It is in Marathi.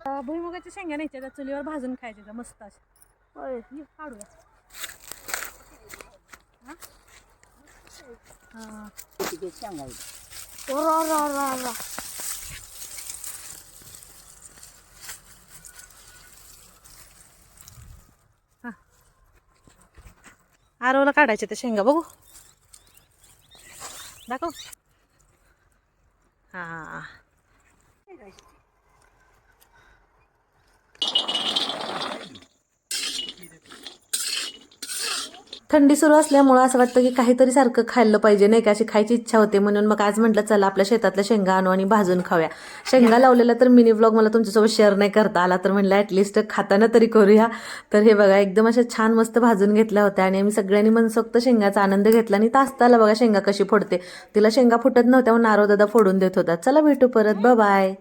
अं, भुईमुगाच्या शेंगा न्यायच्या त्या चुलीवर भाजून खायच्या त्या मस्त अशा. होय. ये, काढूया. हा? हा. रा रा रा रा. आरवला काढायचे त्या शेंगा बघू. दाखव. हा. थंडी सुरू असल्यामुळं असं वाटतं की काहीतरी सारखं खाल्लं पाहिजे नाही का? अशी खायची इच्छा होते म्हणून मग आज म्हटलं चला आपल्या शेतातल्या शेंगा आणू आणि भाजून खाऊया. शेंगा लावलेला तर मिनी ब्लॉग मला तुमच्यासोबत शेअर नाही करता आला तर म्हटलं ॲटलिस्ट खाताना तरी करूया. तर हे बघा एकदम अशा छान मस्त भाजून घेतल्या होत्या आणि आम्ही सगळ्यांनी मनसोक्त शेंगाचा आनंद घेतला आणि तासताला बघा शेंगा कशी फोडते. तिला शेंगा फुटत नव्हत्या म्हणून नारो दादा फोडून देत होता. चला भेटू परत. बाय